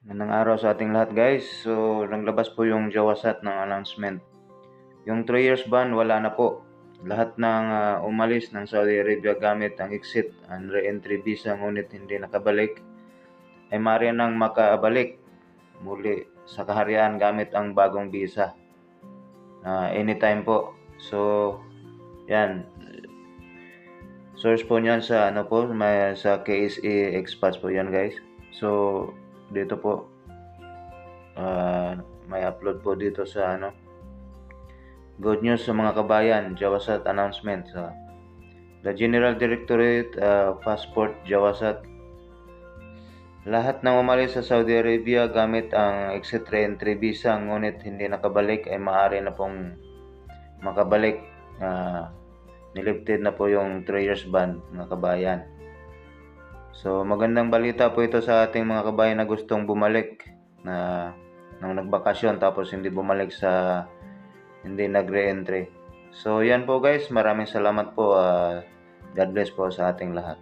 Magandang araw sa ating lahat guys. So, naglabas po yung Jawasat ng announcement. Yung 3 years ban, wala na po. Lahat ng ah, umalis ng Saudi Arabia gamit ang exit and re-entry visa ngunit hindi nakabalik ay maaari nang makabalik muli sa kaharian gamit ang bagong visa. Ah, anytime po. So, yan. Source po niyan sa ano po, may, sa KSA Expats po yan guys. So, dito po ah, may upload po dito sa ano Good news sa mga kabayan, Jawasat announcement sa The General Directorate ah, Passport Jawasat. Lahat ng umalis sa Saudi Arabia gamit ang exit re-entry visa ngunit hindi nakabalik ay maaari na pong makabalik Ah, nilifted na po yung 3 years ban mga kabayan So magandang balita po ito sa ating mga kabayan na gustong bumalik na nang nagbakasyon tapos hindi bumalik sa hindi nag-re-entry. So yan po guys, maraming salamat po. ah, God bless po sa ating lahat.